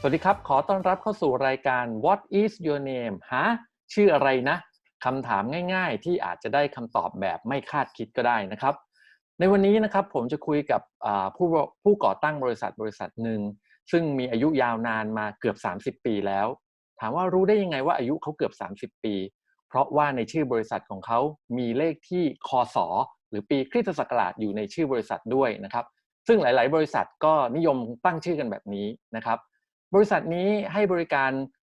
สวัสดีครับ ขอต้อนรับเข้าสู่รายการ What is your name ฮะ ชื่ออะไรนะคำถามง่ายๆ ที่อาจจะได้คำตอบแบบไม่คาดคิดก็ได้นะครับ ในวันนี้นะครับผมจะคุยกับผู้ผู้ก่อตั้งบริษัทบริษัทหนึ่ง ซึ่งมีอายุยาวนานมาเกือบ 30 ปีแล้ว ถามว่ารู้ได้ยังไงว่าอายุเขาเกือบ 30 ปี เพราะว่าในชื่อบริษัทของเขามีเลขที่คศหรือปีคริสตศักราชอยู่ในชื่อบริษัทด้วยนะครับ ซึ่งหลาย ๆ บริษัทก็นิยมตั้งชื่อกันแบบนี้นะครับ บริษัทนี้ให้บริการ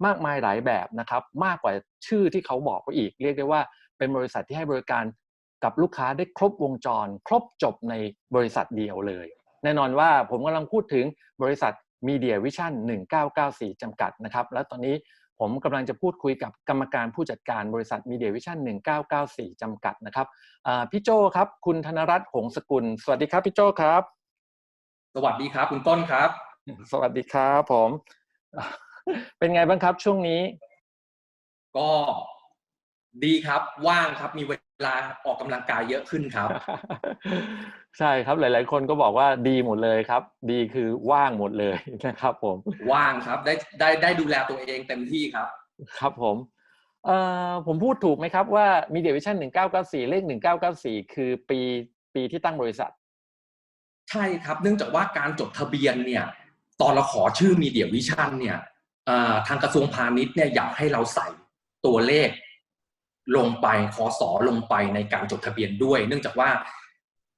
มากมายหลายแบบนะครับ มากกว่าชื่อที่เขาบอกไปอีก เรียกได้ว่าเป็นบริษัทที่ให้บริการกับลูกค้าได้ครบวงจร ครบจบในบริษัทเดียวเลย แน่นอนว่าผมกำลังพูดถึงบริษัท Media Vision 1994 จำกัดนะครับ และตอนนี้ผมกำลังจะพูดคุยกับกรรมการผู้จัดการบริษัท Media Vision 1994 จำกัดนะครับพี่โจครับ คุณธนรัตน์หงสกุล สวัสดีครับพี่โจครับ สวัสดีครับ คุณต้นครับ สวัสดีครับผม เป็นไงบ้างครับช่วงนี้ ก็ดีครับว่างครับมีเวลาออกกำลังกายเยอะขึ้นครับ ใช่ครับหลาย ๆ คนก็บอกว่าดีหมดเลยครับ ดีคือว่างหมดเลยนะครับ ผม ว่างครับได้ได้ได้ดูแลตัวเองเต็มที่ครับ ครับผมเอ่อผมพูดถูกไหมครับว่า Media Vision 1994 เลข 1994 คือปีปีที่ตั้งบริษัท ใช่ครับ เนื่องจากว่าการจดทะเบียนเนี่ย ตอนเราขอชื่อ Media Vision เนี่ยอ่าทางกระทรวงพาณิชย์เนี่ยอยากให้เราใส่ตัวเลขลงไปคอสอลงไปในการจดทะเบียนด้วย เนื่องจากว่า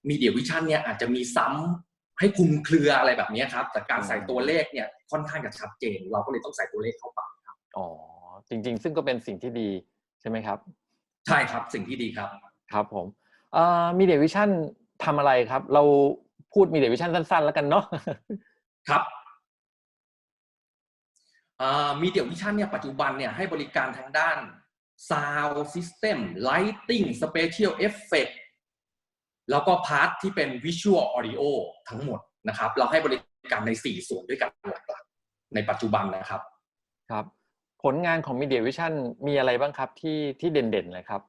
Media Vision เนี่ยอาจจะมีซ้ำให้คลุมเครืออะไรแบบนี้ครับ แต่การใส่ตัวเลขเนี่ยค่อนข้างจะชัดเจน เราก็เลยต้องใส่ตัวเลขเข้าไปครับอ๋อจริง ๆ ซึ่งก็เป็นสิ่งที่ดีใช่ไหมครับ ใช่ครับสิ่งที่ดีครับครับผมเอ่อ Media Vision ทำอะไรครับ เราพูด Media Vision สั้น ๆ แล้วกันเนาะครับ มีเดียวิชั่นเนี่ยปัจจุบันเนี่ยให้บริการทางด้าน Sound System Lighting Special Effect แล้วก็พาร์ทที่เป็น Visual Audio ทั้งหมดนะครับ เราให้บริการใน 4 ส่วนด้วยกันหลักๆในปัจจุบันนะครับครับ ผลงานของ Media Vision มีอะไรบ้างครับที่ที่เด่นๆเลยครับ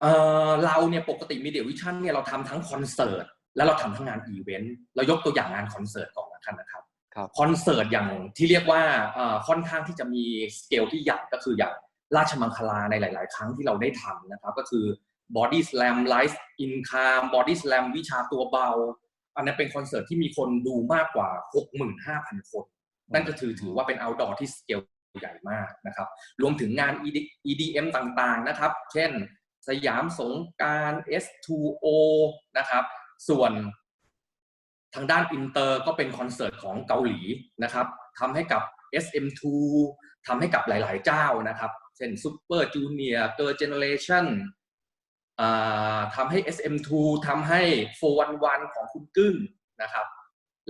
เอ่อเราเนี่ยปกติมีเดียวิชั่นเนี่ยเราทำทั้งคอนเสิร์ตและเราทำทั้งงานอีเวนต์เรายกตัวอย่างงานคอนเสิร์ตก่อนละกันนะครับ ครับคอนเสิร์ตอย่างที่เรียกว่าเอ่อค่อนข้างที่จะมีสเกลที่ใหญ่ก็คืออย่างราชมังคลาในหลาย ๆ ครั้งที่เราได้ทำนะครับ ก็คือ Body Slam Life Income Body Slam วิชาตัวเบา อันนั้นเป็นคอนเสิร์ตที่มีคนดูมากกว่า 65,000 คน นั่นก็ถือถือว่าเป็น outdoor ที่สเกลใหญ่มากนะครับ รวมถึงงาน EDM ต่าง ๆ นะครับ เช่น สยามสงกราร S2O นะครับ ส่วนทางด้านอินเตอร์ก็เป็นคอนเสิร์ตของเกาหลีนะครับทำให้กับ SM2 ทำให้กับหลาย ๆ เจ้านะครับ เช่น Super Junior Girl Generation อ่าทำให้ SM2 ทำให้ 411 ของคุณกึ้งนะครับ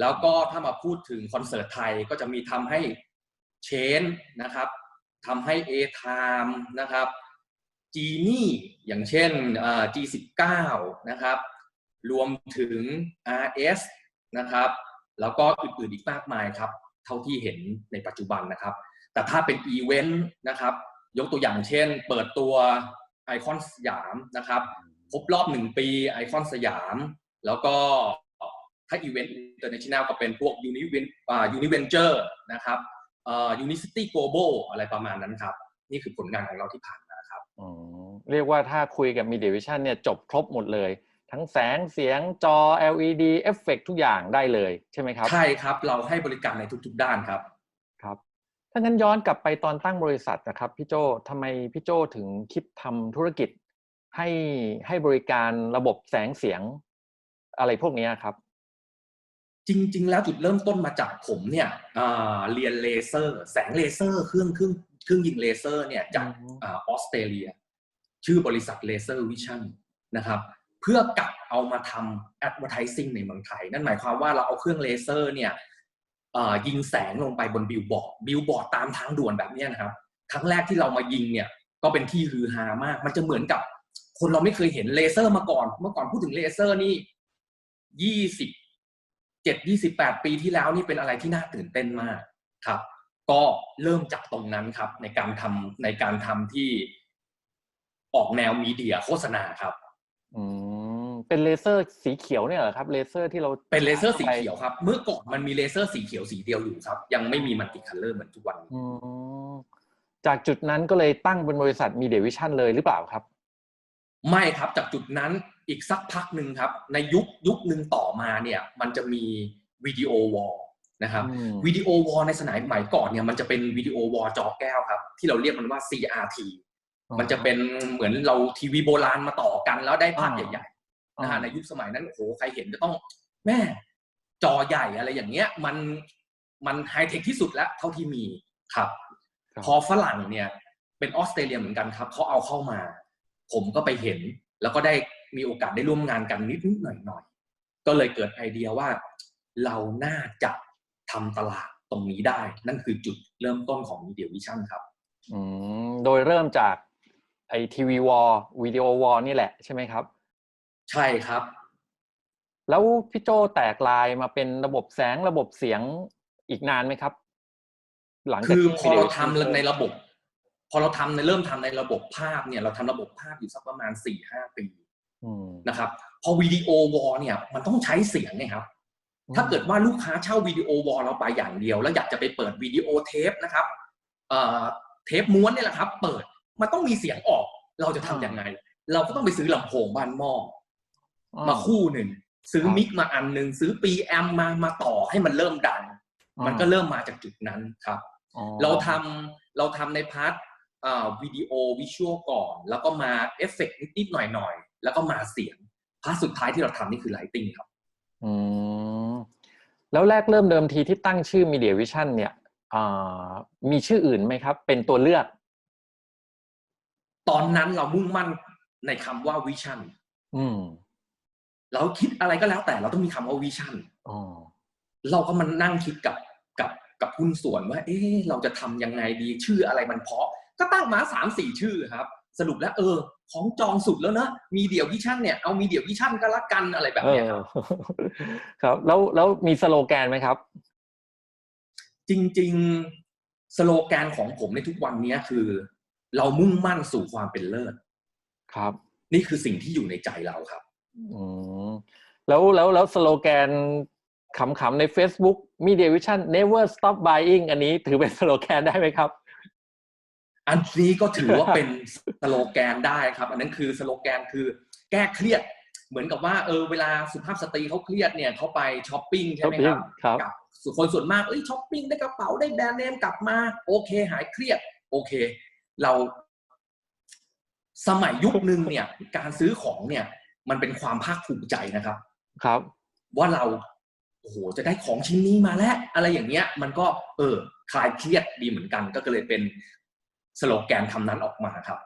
แล้วก็ถ้ามาพูดถึงคอนเสิร์ตไทยก็จะมีทำให้เชนนะครับทำให้ A Time นะครับจีนี่อย่างเช่น G19 นะครับ รวมถึง RS นะครับ แล้วก็อื่นๆอีกมากมายครับ เท่าที่เห็นในปัจจุบันนะครับ แต่ถ้าเป็นอีเวนต์นะครับ ยกตัวอย่างเช่น เปิดตัวไอคอนสยามนะครับครบรอบหนึ่งปีไอคอนสยาม แล้วก็ถ้าอีเวนต์อินเตอร์เนชั่นแนลก็เป็นพวกยูนิเวนอ่ายูนิเวนเจอร์นะครับอ่ายูนิซิตี้โกลบอลอะไรประมาณนั้นครับ นี่คือผลงานของเราที่ผ่านมาครับเรียกว่าถ้าคุยกับ Media Vision เนี่ยจบครบหมดเลย ทั้งแสงเสียงจอ LED เอฟเฟกทุกอย่างได้เลยใช่ไหมครับ ใช่ครับ เราให้บริการในทุก ๆ ด้านครับครับ ถ้างั้นย้อนกลับไปตอนตั้งบริษัทนะครับพี่โจทำไมพี่โจถึงคิดทำธุรกิจให้ให้บริการระบบแสงเสียงอะไรพวกนี้ครับ จริง ๆ แล้วจุดเริ่มต้นมาจากผมเนี่ยอ่าเรียนเลเซอร์ แสงเลเซอร์เครื่องเครื่องเครื่องยิงเลเซอร์เนี่ยจากอืมอาออสเตรเลีย ชื่อบริษัทเลเซอร์วิชั่นนะครับ เพื่อกลับเอามาทำ advertising ในเมืองไทย นั่นหมายความว่าเราเอาเครื่องเลเซอร์เนี่ยยิงแสงลงไปบนบิลบอร์ดบิลบอร์ดตามทางด่วนแบบนี้นะครับ ครั้งแรกที่เรามายิงเนี่ยก็เป็นที่ฮือฮามาก มันจะเหมือนกับ คนเราไม่เคยเห็นเลเซอร์มาก่อน เมื่อก่อนพูดถึงเลเซอร์นี่ยี่สิบเจ็ดยี่สิบแปดปีที่แล้วนี่เป็นอะไรที่น่าตื่นเต้นมากครับ ก็เริ่มจากตรงนั้นครับ ในการทำในการทำที่ออกแนวมีเดียโฆษณาครับ อืมเป็นเลเซอร์สีเขียวเนี่ยเหรอครับ เลเซอร์ที่เราเป็นเลเซอร์สีไปเขียวครับ เมื่อก่อนมันมีเลเซอร์สีเขียวสีเดียวอยู่ครับ ยังไม่มีมัลติคัลเลอร์เหมือนทุกวันนี้อืมจากจุดนั้นก็เลยตั้งเป็นบริษัทมีเดียวิชั่นเลยหรือเปล่าครับ ไม่ครับจากจุดนั้นอีกสักพักหนึ่งครับ ในยุคยุคหนึ่งต่อมาเนี่ย มันจะมีวิดีโอวอลนะครับอืมวิดีโอวอลในสมัยใหม่ก่อนเนี่ยมันจะเป็นวิดีโอวอลจอแก้วครับ ที่เราเรียกมันว่า CRT มันจะเป็นเหมือนเราทีวีโบราณมาต่อกันแล้วได้ภาพอ่าใหญ่ๆนะฮะในยุคสมัยนั้นโอ้โหใครเห็นก็ต้องแม่จอใหญ่อะไรอย่างเงี้ย มันมันไฮเทคที่สุดแล้วเท่าที่มีครับครับ พอฝรั่งเนี่ยเป็นออสเตรเลียเหมือนกันครับเขาเอาเข้ามา ผมก็ไปเห็น แล้วก็ได้มีโอกาสได้ร่วมงานกันนิดนิดๆหน่อยหน่อยๆก็เลยเกิดไอเดียว่า เราน่าจะทำตลาดตรงนี้ได้ นั่นคือจุดเริ่มต้นของ Media Vision ครับอืมโดยเริ่มจาก ไอทีวีวอลวิดีโอวอลนี่แหละใช่ไหมครับ ใช่ครับ แล้วพี่โจแตกลายมาเป็นระบบแสงระบบเสียงอีกนานไหมครับ หลังจากคือที่พอเรา Video ทำ Vision ในระบบ พอเราทำในเริ่มทำในระบบภาพเนี่ย เราทำระบบภาพอยู่สักประมาณสี่ห้าปีอืมนะครับพอวิดีโอวอลเนี่ย มันต้องใช้เสียงไงครับ ถ้าเกิดว่าลูกค้าเช่าวิดีโอวอลเราไปอย่างเดียว แล้วอยากจะไปเปิดวิดีโอเทปนะครับเอ่อเทปม้วนเนี่ยแหละครับ เปิด มันต้องมีเสียงออก เราจะทำยังไง เราก็ต้องไปซื้อลำโพงบ้านหม้ออ่มาคู่หนึ่งซื้อครับมิกมาอันหนึ่งซื้อปีแอมมามาต่อให้มันเริ่มดัง มันก็เริ่มมาจากจุดนั้นครับอ๋อเราทำเราทำในพาร์ทอ่าวิดีโอวิชวลก่อน แล้วก็มาเอฟเฟกต์นิดๆหน่อยๆ แล้วก็มาเสียงพาร์ทสุดท้ายที่เราทำนี่คือไลติงครับอืมแล้วแรกเริ่มเดิมทีที่ตั้งชื่อ Media Vision เนี่ยอ่ามีชื่ออื่นไหมครับ เป็นตัวเลือก ตอนนั้นเรามุ่งมั่นในคำว่าวิชั่นอืมเราคิดอะไรก็แล้วแต่เราต้องมีคำว่าวิชั่นอ๋อเราก็มานั่งคิดกับกับกับหุ้นส่วนว่า เอ๊ะเราจะทำยังไงดีชื่ออะไรมันเพาะ ก็ตั้งมาสามสี่ชื่อครับ สรุปแล้ว เออ ของจองสุดแล้วนะมีเดียววิชั่นเนี่ยเอามีเดียววิชั่นก็ละกันอะไรแบบเอเนี้ยอครับครับ แล้วแล้วมีสโลแกนไหมครับ จริง ๆ สโลแกนของผมในทุกวันเนี้ยคือ เรามุ่งมั่นสู่ความเป็นเลิศครับ นี่คือสิ่งที่อยู่ในใจเราครับอืมแล้วแล้วแล้วสโลแกนขำๆใน Facebook Media Vision Never Stop Buying อันนี้ถือเป็นสโลแกนได้ไหมครับ อันนี้ก็ถือว่าเป็นสโลแกนได้ครับ อันนั้นคือสโลแกนคือแก้เครียด เหมือนกับว่าเออเวลาสุภาพสตรีเขาเครียดเนี่ยเขาไปช้อปปิ้งใช่ไหมครับครับกับส่วนคนส่วนมากเอ้ยช้อปปิ้งได้กระเป๋าได้แบรนด์เนมกลับมา โอเค หายเครียด โอเค เราสมัยยุคนึงเนี่ย การซื้อของเนี่ย มันเป็นความภาคภูมิใจนะครับ ครับ ว่าเราโอ้โหจะได้ของชิ้นนี้มาแล้ว อะไรอย่างเงี้ย มันก็ เออคลายเครียดดีเหมือนกัน ก็เลยเป็นสโลแกนคำนั้นออกมาครับ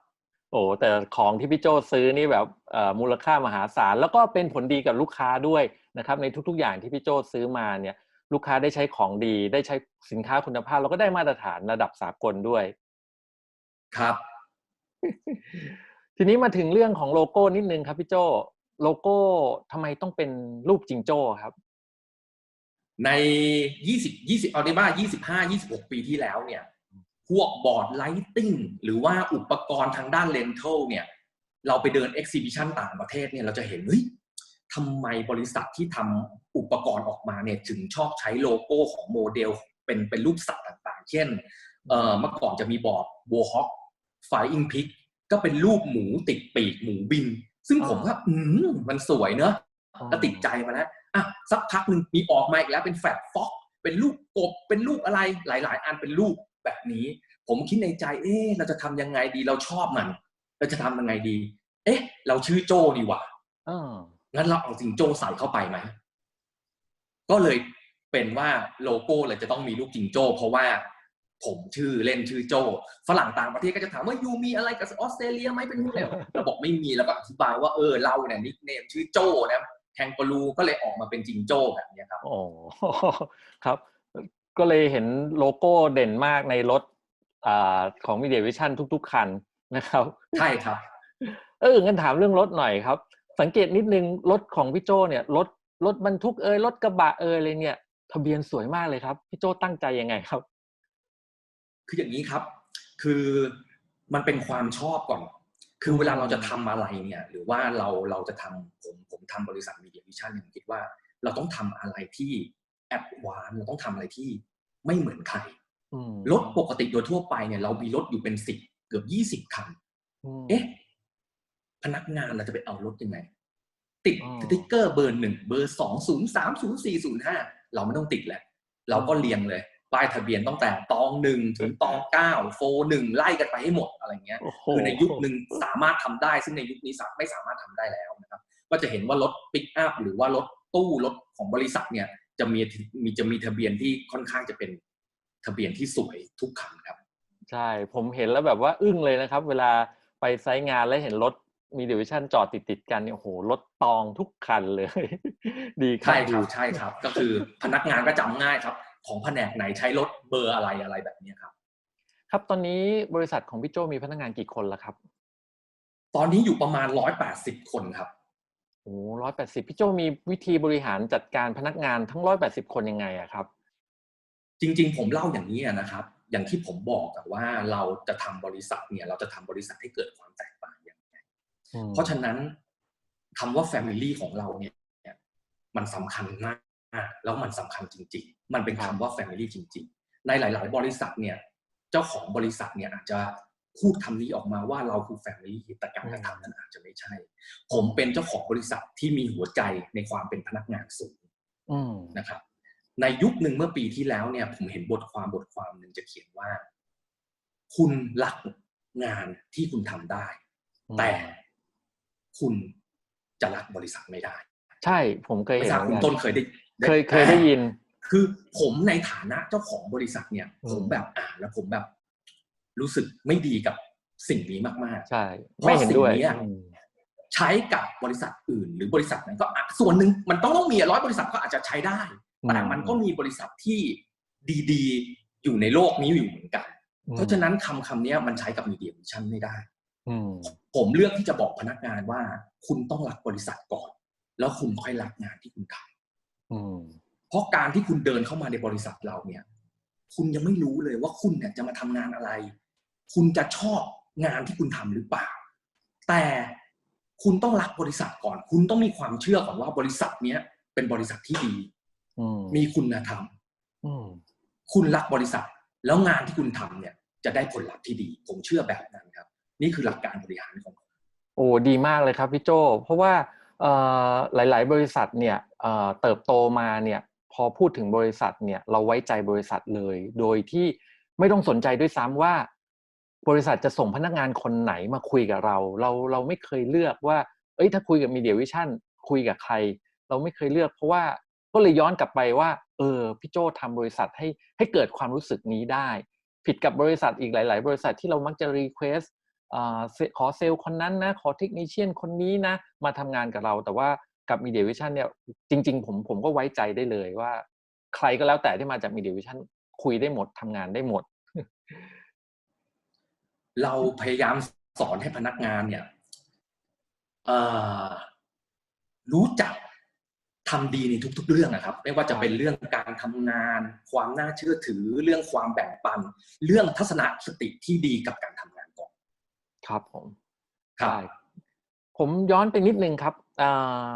โอ้แต่ของที่พี่โจซื้อนี่แบบเอ่อมูลค่ามหาศาล แล้วก็เป็นผลดีกับลูกค้าด้วยนะครับ ในทุกๆอย่างที่พี่โจซื้อมาเนี่ย ลูกค้าได้ใช้ของดี ได้ใช้สินค้าคุณภาพ แล้วก็ได้มาตรฐานระดับสากลด้วย ครับ ทีนี้มาถึงเรื่องของโลโก้นิดนึงครับพี่โจโลโก้ทำไมต้องเป็นรูปจิงโจ้ครับ ใน 20 20เอาได้บ้า25 26 ปีที่แล้วเนี่ย พวกบอร์ดไลติ้งหรือว่าอุปกรณ์ทางด้านเลนเทลเนี่ย เราไปเดินเอ็กซิบิชันต่างประเทศเนี่ยเราจะเห็นเฮ้ยทำไมบริษัทที่ทำอุปกรณ์ออกมาเนี่ยถึงชอบใช้โลโก้ของโมเดลเป็นเป็นรูปสัตว์ต่างๆ เช่นเอ่อเมื่อก่อนจะมีบอร์ดโบฮอ คไฟอิงพิกก็เป็นรูปหมูติดปีกหมูบิน ซึ่งผมว่าอืมมันสวยเนอะก็ติดใจมาแล้วอะสักพักหนึ่งมีออกมาอีกแล้วเป็นแฟลตฟ็อกเป็นรูปกบเป็นรูปอะไรหลาย ๆ อันเป็นรูปแบบนี้ ผมคิดในใจ เอ๊ะเราจะทำยังไงดีเราชอบมัน เราจะทำยังไงดี เอ๊ะ เราชื่อโจดีกว่าอ่างั้นเราเอาจิงโจ้ใส่เข้าไปไหมก็เลยเป็นว่าโลโก้เลยจะต้องมีรูปจิงโจ้เพราะว่า ผมชื่อเล่นชื่อโจ้ฝรั่งต่างประเทศก็จะถามว่ายูมีอะไรกับออสเตรเลียไหมเป็นอะไรเราบอกไม่มีแล้วก็อธิบายว่าเออเราเนี่ยนิกเนมชื่อโจ้นะแคนกรูก็เลยออกมาเป็นจิงโจ้แบบเนี้ยครับโอ้ครับ ก็เลยเห็นโลโก้เด่นมากในรถอ่าของ Media Vision ทุก ๆ คันนะครับ ใช่ครับ เอองั้นถามเรื่องรถหน่อยครับ สังเกตนิดนึงรถของพี่โจเนี่ยรถรถบรรทุกเอยรถกระบะเอยอะไรเนี่ย ทะเบียนสวยมากเลยครับ พี่โจตั้งใจยังไงครับ คืออย่างนี้ครับ คือมันเป็นความชอบก่อน คือเวลาเราจะทำอะไรเนี่ย หรือว่าเราเราจะทำผมผมทำบริษัทมีเดียวิชั่นเนี่ยผมคิดว่า เราต้องทำอะไรที่แอดวานเราต้องทำอะไรที่ไม่เหมือนใครอืมรถปกติโดยทั่วไปเนี่ย เรามีรถอยู่เป็นสิบเกือบยี่สิบคันมเอ๊ะ พนักงานเราจะไปเอารถยังไง ติดอ๋อสติ๊กเกอร์เบอร์หนึ่งเบอร์สองศูนย์สามศูนย์สี่ศูนย์ห้าเราไม่ต้องติดแหละ เราก็เรียงเลย ป้ายทะเบียนตั้งแต่ตองหนึ่งถึงตองเก้าโฟหนึ่งไล่กันไปให้หมดอะไรเงี้ยโอ้โหคือในยุคหนึ่งสามารถทำได้ ซึ่งในยุคนี้สาไม่สามารถทำได้แล้วนะครับ ก็จะเห็นว่ารถปิกอัพหรือว่ารถตู้รถของบริษัทเนี่ยจะมีมีจะมีทะเบียนที่ค่อนข้างจะเป็นทะเบียนที่สวยทุกคันครับ ใช่ผมเห็นแล้วแบบว่าอึ้งเลยนะครับ เวลาไปไซต์งานแล้วเห็นรถมีเดวิชั่นจอดติดติดๆกันเนี่ยโอ้โหรถตองทุกคันเลย ดีครัใช่ครับดีใช่ครับ ก็คือพนักงานก็จำง่ายครับ ของแผนกไหนใช้รถเบอร์อะไรอะไรแบบเนี้ยครับ ครับตอนนี้บริษัทของพี่โจมีพนักงานกี่คนแล้วครับ ตอนนี้อยู่ประมาณร้อยแปดสิบคนครับโอ้ร้อยแปดสิบพี่โจมีวิธีบริหารจัดการพนักงานทั้งร้อยแปดสิบคนยังไงอะครับ จริง ๆ ผมเล่าอย่างนี้อะนะครับ อย่างที่ผมบอกอะว่าเราจะทำบริษัทเนี่ย เราจะทำบริษัทให้เกิดความแตกต่างอย่างไรเพราะฉะนั้นคำว่า Family ของเราเนี่ย มันสำคัญมาก แล้วมันสำคัญจริง ๆ มันเป็นคำว่า Family จริง ๆ ในหลาย ๆ บริษัทเนี่ยเจ้าของบริษัทเนี่ยอาจจะพูดคำนี้ออกมาว่าเราคือ Family แต่การกระทำนั้นอาจจะไม่ใช่ ผมเป็นเจ้าของบริษัทที่มีหัวใจในความเป็นพนักงานสูงอืมนะครับ ในยุคหนึ่งเมื่อปีที่แล้วเนี่ย ผมเห็นบทความบทความหนึ่งจะเขียนว่า คุณรักงานที่คุณทำได้ แต่คุณจะรักบริษัทไม่ได้ ใช่ผมเคยไม่เห็นทราบเหมืคุอณนต้กันนเคยได้ เคยเคยได้ยิน คือผมในฐานะเจ้าของบริษัทเนี่ยอืมผมแบบอ่านแล้วผมแบบ รู้สึกไม่ดีกับสิ่งนี้มากใช่ไม่เห็นด้วยเพราะสิ่งเนี้ยอืมๆใช้กับบริษัทอื่น หรือบริษัทไหนก็อะส่วนหนึ่งมันต้องต้องมีร้อยบริษัทก็อาจจะใช้ได้แต่มันก็มีบริษัทที่ดีๆ อยู่ในโลกนี้อยู่เหมือนกัน เพราะฉะนั้นคำคำนี้มันใช้กับมีเดียวิชั่นไม่ได้อืมผมเลือกที่จะบอกพนักงานว่า คุณต้องรักบริษัทก่อน แล้วคุณค่อยรักงานที่คุณทำอืม เพราะการที่คุณเดินเข้ามาในบริษัทเราเนี่ย คุณยังไม่รู้เลยว่าคุณเนี่ยจะมาทำงานอะไร คุณจะชอบงานที่คุณทำหรือเปล่า แต่คุณต้องรักบริษัทก่อน คุณต้องมีความเชื่อก่อนว่าบริษัทเนี้ยเป็นบริษัทที่ดีอืมมีคุณธรรมอืมคุณรักบริษัท แล้วงานที่คุณทำเนี่ย จะได้ผลลัพธ์ที่ดี ผมเชื่อแบบนั้นครับ นี่คือหลักการบริหารของผมโอ้ดีมากเลยครับพี่โจเพราะว่าเอ่อ หลาย ๆ บริษัทเนี่ยเติบโตมาเนี่ยพอพูดถึงบริษัทเนี่ยเราไว้ใจบริษัทเลย โดยที่ไม่ต้องสนใจด้วยซ้ำว่า บริษัทจะส่งพนักงานคนไหนมาคุยกับเรา เราเราไม่เคยเลือกว่า เอ้ยถ้าคุยกับ Media Vision คุยกับใคร เราไม่เคยเลือกเพราะว่าก็เลยย้อนกลับไปว่า เออพี่โจทำบริษัทให้ให้เกิดความรู้สึกนี้ได้ ผิดกับบริษัทอีกหลาย ๆ บริษัทที่เรามักจะรีเควส ขอเซลล์คนนั้นนะ ขอเทคนิชเชียนคนนี้นะ มาทำงานกับเรา แต่ว่ากับ Media Vision เนี่ย จริง ๆ ผมผมก็ไว้ใจได้เลยว่า ใครก็แล้วแต่ที่มาจาก Media Vision คุยได้หมดทำงานได้หมด เราพยายามสอนให้พนักงานเนี่ยรู้จักทำดีในทุก ๆ เรื่องนะครับ ไม่ว่าจะเป็นเรื่องการทำงาน ความน่าเชื่อถือ เรื่องความแบ่งปัน เรื่องทัศนคติที่ดีกับการทำงาน ครับผมครับ ได้ผมย้อนไปนิดนึงครับอ่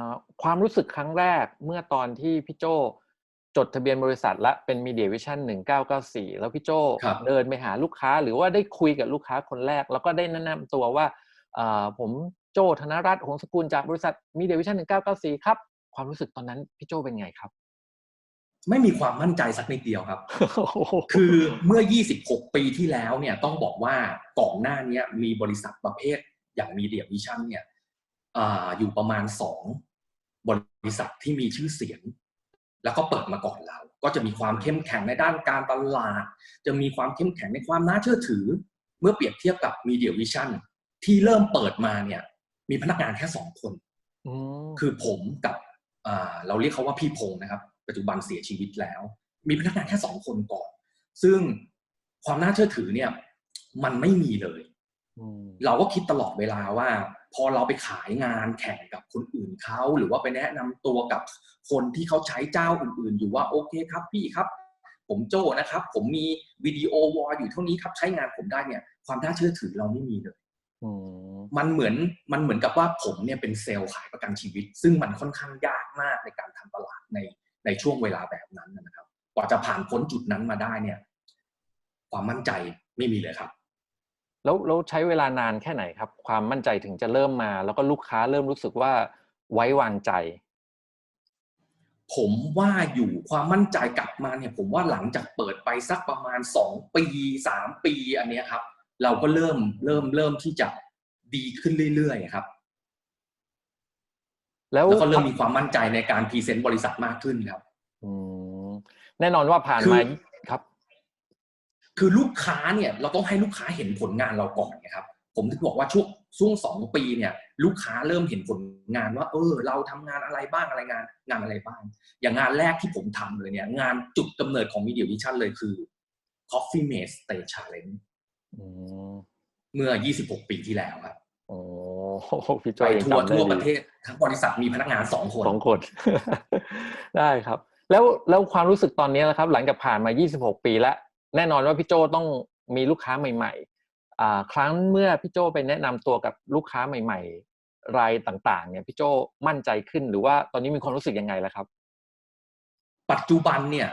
าความรู้สึกครั้งแรกเมื่อตอนที่พี่โจจดทะเบียนบริษัทและเป็น Media Vision 1994แล้วพี่โจครับ เดินไปหาลูกค้า หรือว่าได้คุยกับลูกค้าคนแรก แล้วก็ได้แนะนำตัวว่าอ่าผมโจธนรัตน์หงสกุลจากบริษัท Media Vision 1994ครับ ความรู้สึกตอนนั้นพี่โจเป็นไงครับ ไม่มีความมั่นใจสักนิดเดียวครับ คือเมื่อ 26 ปีที่แล้วเนี่ยต้องบอกว่าก่อนหน้าเนี้ยมีบริษัทประเภทอย่าง Media Vision เนี่ยอาอยู่ประมาณสองบริษัทที่มีชื่อเสียง แล้วก็เปิดมาก่อนเรา ก็จะมีความเข้มแข็งในด้านการตลาด จะมีความเข้มแข็งในความน่าเชื่อถือ เมื่อเปรียบเทียบกับ Media Vision ที่เริ่มเปิดมาเนี่ย มีพนักงานแค่สองคนอืมคือผมกับอ่าเราเรียกเขาว่าพี่พงศ์นะครับ ปัจจุบันเสียชีวิตแล้ว มีพนักงานแค่สองคนก่อน ซึ่งความน่าเชื่อถือเนี่ย มันไม่มีเลยอืมเราก็คิดตลอดเวลาว่า พอเราไปขายงานแข่งกับคนอื่นเขาหรือว่าไปแนะนำตัวกับคนที่เขาใช้เจ้าอื่น ๆ อยู่ว่าโอเคครับพี่ครับ ผมโจ้นะครับ ผมมีวิดีโอวอลอยู่เท่านี้ครับใช้งานผมได้เนี่ย ความน่าเชื่อถือเราไม่มีเลยอืมมันเหมือนมันเหมือนกับว่าผมเนี่ยเป็นเซลล์ขายประกันชีวิต ซึ่งมันค่อนข้างยากมากในการทำตลาดใน ในช่วงเวลาแบบนั้นนะครับกว่าจะผ่านพ้นจุดนั้นมาได้เนี่ย ความมั่นใจไม่มีเลยครับ แล้วแล้วใช้เวลานานแค่ไหนครับ ความมั่นใจถึงจะเริ่มมา แล้วก็ลูกค้าเริ่มรู้สึกว่าไว้วางใจ ผมว่าอยู่ความมั่นใจกลับมาเนี่ย ผมว่าหลังจากเปิดไปสักประมาณสองปีสามปีอันเนี้ยครับ เราก็เริ่มเริ่มเริ่มที่จะดีขึ้นเรื่อยๆครับ แล้วแล้วก็เริ่มมีความมั่นใจในการพรีเซนต์บริษัทมากขึ้นครับอืมแน่นอนว่าผ่านคือมาครับ คือลูกค้าเนี่ย เราต้องให้ลูกค้าเห็นผลงานเราก่อนนะครับ ผมถึงบอกว่าช่วงช่วงสองปีเนี่ย ลูกค้าเริ่มเห็นผลงานว่า เออ เราทำงานอะไรบ้างอะไรงาน งานอะไรบ้าง อย่างงานแรกที่ผมทำเลยเนี่ย งานจุดกำเนิดของ Media Vision เลยคือ Coffee Mate Stay Challenge อืมเมื่อ 26 ปีที่แล้วครับ โอ้พี่โจไปยังทัวร์จำได้ทั่วดีประเทศทั้งบริษัทมีพนักงานสองคนสองคน ได้ครับ แล้วแล้วความรู้สึกตอนนี้นะครับ หลังจากผ่านมา 26 ปีแล้ว แน่นอนว่าพี่โจต้องมีลูกค้าใหม่ๆอ่าครั้งเมื่อพี่โจไปแนะนำตัวกับลูกค้าใหม่ ๆ รายต่าง ๆ เนี่ยพี่โจมั่นใจขึ้นหรือว่าตอนนี้มีความรู้สึกยังไงแล้วครับ ปัจจุบันเนี่ย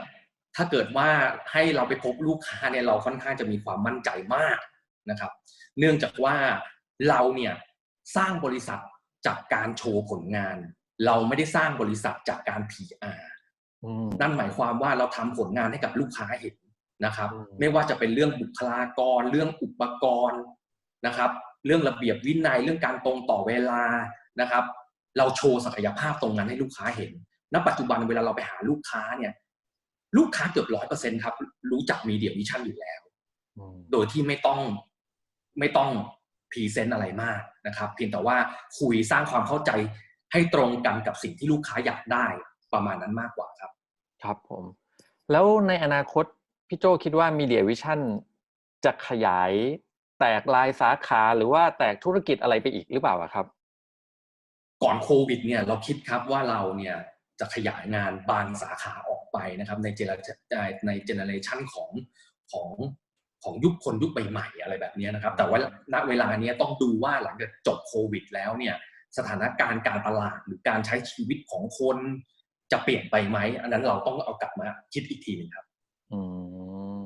ถ้าเกิดว่าให้เราไปพบลูกค้าเนี่ยเราค่อนข้างจะมีความมั่นใจมากนะครับ เนื่องจากว่า เราเนี่ยสร้างบริษัทจากการโชว์ผลงาน เราไม่ได้สร้างบริษัทจากการ PR อืมนั่นหมายความว่าเราทำผลงานให้กับลูกค้าเห็นนะครับอืมไม่ว่าจะเป็นเรื่องบุคลากร เรื่องอุปกรณ์นะครับ เรื่องระเบียบวินัยเรื่องการตรงต่อเวลานะครับ เราโชว์ศักยภาพตรงนั้นให้ลูกค้าเห็น ณ ปัจจุบันเวลาเราไปหาลูกค้าเนี่ย ลูกค้าเกือบร้อยเปอร์เซ็นครับ รู้จักมีเดียวิชั่นอยู่แล้วอืมโดยที่ไม่ต้องไม่ต้อง พรีเซนต์อะไรมากนะครับ เพียงแต่ว่าคุยสร้างความเข้าใจให้ตรงกันกับสิ่งที่ลูกค้าอยากได้ประมาณนั้นมากกว่าครับ ครับผม แล้วในอนาคตพี่โจคิดว่า Media Vision จะขยายแตกลายสาขาหรือว่าแตกธุรกิจอะไรไปอีกหรือเปล่าอะครับ ก่อนโควิดเนี่ยเราคิดครับว่าเราเนี่ยจะขยายงานบางสาขาออกไปนะครับ ในเจเนในเจเนเรชันของของ ของยุคคนยุคใหม่ๆอะไรแบบนี้นะครับ แต่ว่าณเวลาเนี้ยต้องดูว่าหลังจากจบโควิด แล้วเนี่ยสถานการณ์การตลาดหรือการใช้ชีวิตของคนจะเปลี่ยนไปไหมอันนั้นเราต้องเอากลับมาคิดอีกทีหนึงครับอืม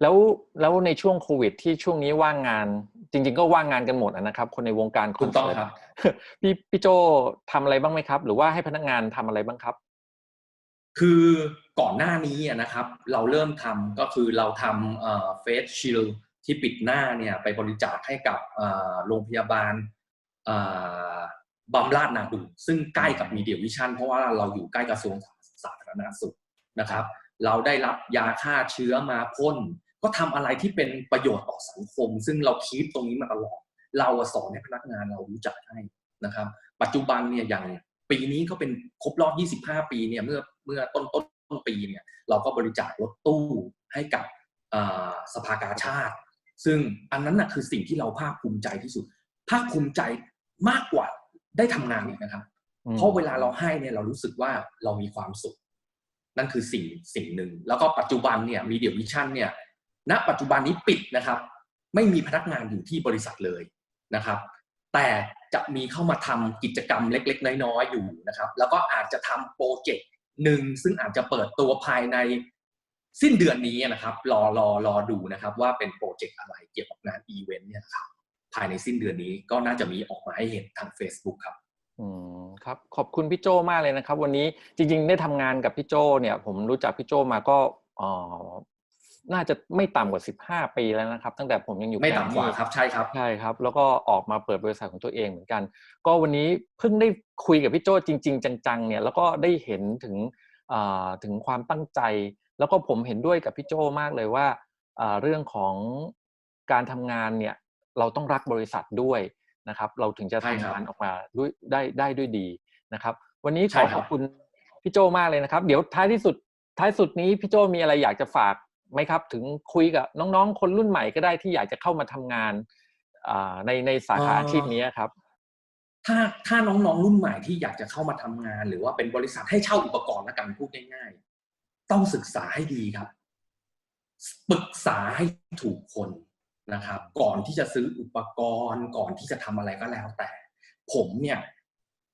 แล้วแล้วในช่วงโควิด ที่ช่วงนี้ว่างงาน จริง ๆ ก็ว่างงานกันหมดอะนะครับ คนในวงการคถูอนกต้องเสิร์ตครับ พี่พี่โจทำอะไรบ้างไหมครับ หรือว่าให้พนักงานทำอะไรบ้างครับ คือก่อนหน้านี้นะครับ เราเริ่มทำก็คือเราทำเฟสชิลที่ปิดหน้าเนี่ยไปบริจาคให้กับโรงพยาบาลบำราศนาดู ซึ่งใกล้กับมีเดียวิชั่น เพราะว่าเราอยู่ใกล้กระทรวงสาธารณสุขนะครับ เราได้รับยาฆ่าเชื้อมาพ่นก็ทำอะไรที่เป็นประโยชน์ต่อสังคม ซึ่งเราคีปตรงนี้มาตลอด เราสอนให้พนักงานเรารู้จักให้นะครับ ปัจจุบันเนี่ยอย่างปีนี้ก็เป็นครบรอบ 25 ปีเนี่ยเมื่อเมื่อต้นต้นต้นปีเนี่ยเราก็บริจาครถตู้ให้กับอ่าสภากาชาติ ซึ่งอันนั้นนะคือสิ่งที่เราภาคภูมิใจที่สุด ภาคภูมิใจมากกว่าได้ทำงานอีกนะครับอืมเพราะเวลาเราให้เนี่ยเรารู้สึกว่าเรามีความสุข นั่นคือสิ่งสิ่งหนึ่ง แล้วก็ปัจจุบันเนี่ยมีเดียวิชั่นเนี่ยณปัจจุบันนี้ปิดนะครับ ไม่มีพนักงานอยู่ที่บริษัทเลยนะครับ แต่จะมีเข้ามาทำกิจกรรมเล็ก ๆ น้อยๆอยู่นะครับ แล้วก็อาจจะทำโปรเจกต์ หนึ่งซึ่งอาจจะเปิดตัวภายในสิ้นเดือนนี้นะครับ รอรอรอดูนะครับ ว่าเป็นโปรเจกต์อะไรเกี่ยวกับงานอีเวนต์เนี่ยครับภายในสิ้นเดือนนี้ก็น่าจะมีออกมาให้เห็นทาง Facebook ครับอืมครับขอบคุณพี่โจมากเลยนะครับ วันนี้จริง ๆ ได้ทำงานกับพี่โจเนี่ย ผมรู้จักพี่โจมาก็อ่อ น่าจะไม่ต่ำกว่าสิบห้าปีแล้วนะครับ ตั้งแต่ผมยังอยู่ไม่แกรต่ำกว่ามี่ครับใช่ครับใช่ครับ แล้วก็ออกมาเปิดบริษัทของตัวเองเหมือนกัน ก็วันนี้เพิ่งได้คุยกับพี่โจจริง ๆ จังๆเนี่ยแล้วก็ได้เห็นถึงอ่าถึงความตั้งใจ แล้วก็ผมเห็นด้วยกับพี่โจมากเลยว่าอ่าเรื่องของการทำงานเนี่ยเราต้องรักบริษัทด้วยนะครับ เราถึงจะใช่ทำครับงานออกมาด้วยได้ได้ด้วยดีนะครับ วันนี้ขใช่อคขรับอบคุณพี่โจมากเลยนะครับ เดี๋ยวท้ายที่สุดท้ายสุดนี้พี่โจมีอะไรอยากจะฝาก ไหมครับถึงคุยกับน้องๆ คนรุ่นใหม่ก็ได้ที่อยากจะเข้ามาทำงานอ่าในในสาขาอาชีพนี้ครับ ถ้าถ้าน้องๆรุ่นใหม่ที่อยากจะเข้ามาทำงาน หรือว่าเป็นบริษัทให้เช่าอุปกรณ์และกันพูดง่ายๆ ต้องศึกษาให้ดีครับปรึกษาให้ถูกคนนะครับ ก่อนที่จะซื้ออุปกรณ์ ก่อนที่จะทำอะไรก็แล้วแต่ ผมเนี่ย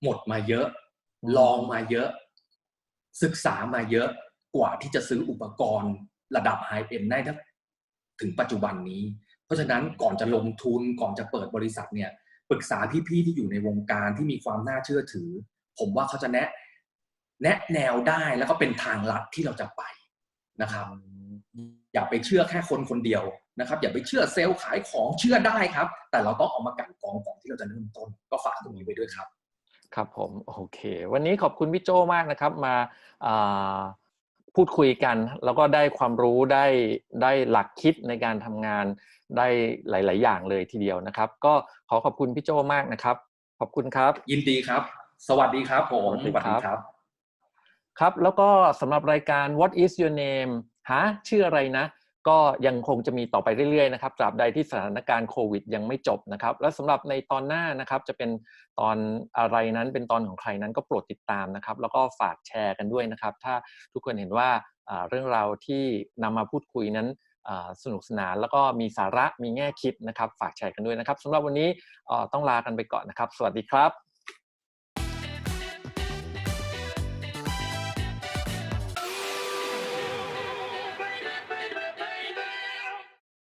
หมดมาเยอะอืมลองมาเยอะ ศึกษามาเยอะกว่าที่จะซื้ออุปกรณ์ ระดับไฮเอ็นได้ทั้ถึงปัจจุบันนี้ เพราะฉะนั้นก่อนจะลงทุนก่อนจะเปิดบริษัทเนี่ยปรึกษาพี่ๆที่อยู่ในวงการที่มีความน่าเชื่อถือ ผมว่าเขาจะแนะ แนะแนวได้แล้วก็เป็นทางลัดที่เราจะไปนะครับอย่าไปเชื่อแค่คนคนเดียวนะครับ อย่าไปเชื่อเซลล์ขายของเชื่อได้ครับ แต่เราต้องเอามากันกองก่อนที่เราจะเริ่มต้น ก็ฝากตรงนี้ไว้ด้วยครับ ครับผมโอเค วันนี้ขอบคุณพี่โจมากนะครับ มาา พูดคุยกัน แล้วก็ได้ความรู้ได้ได้หลักคิดในการทำงานได้หลาย ๆ อย่างเลยทีเดียวนะครับ ก็ขอขอบคุณพี่โจมากนะครับ ขอบคุณครับ ยินดีครับ สวัสดีครับผมสวัสดีครับ ครับครับแล้วก็สำหรับรายการ What is your name หาชื่ออะไรนะ ก็ยังคงจะมีต่อไปเรื่อยๆนะครับตราบใดที่สถานการณ์โควิดยังไม่จบนะครับ และสำหรับในตอนหน้านะครับจะเป็นตอนอะไรนั้นเป็นตอนของใครนั้นก็โปรดติดตามนะครับ แล้วก็ฝากแชร์กันด้วยนะครับ ถ้าทุกคนเห็นว่าเรื่องราวที่นำมาพูดคุยนั้นสนุกสนานแล้วก็มีสาระมีแง่คิดนะครับ ฝากแชร์กันด้วยนะครับสำหรับวันนี้ต้องลากันไปก่อนนะครับ สวัสดีครับ